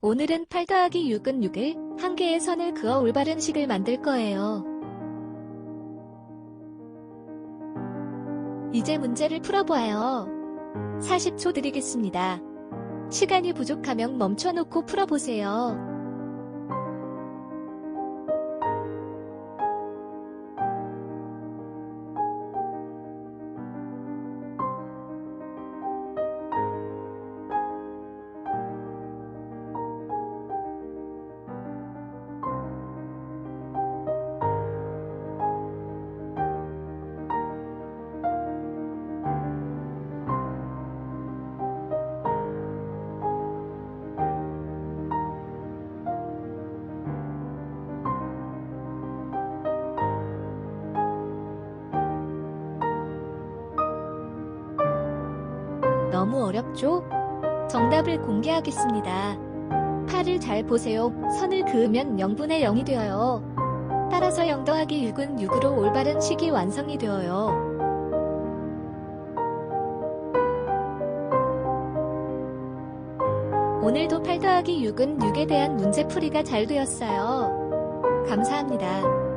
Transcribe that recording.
오늘은 8 더하기 6은 6을 한 개의 선을 그어 올바른 식을 만들 거예요. 이제 문제를 풀어봐요. 40초 드리겠습니다. 시간이 부족하면 멈춰놓고 풀어보세요. 너무 어렵죠? 정답을 공개하겠습니다. 8을 잘 보세요. 선을 그으면 0분의 0이 되어요. 따라서 0 더하기 6은 6으로 올바른 식이 완성이 되어요. 오늘도 8 더하기 6은 6에 대한 문제풀이가 잘 되었어요. 감사합니다.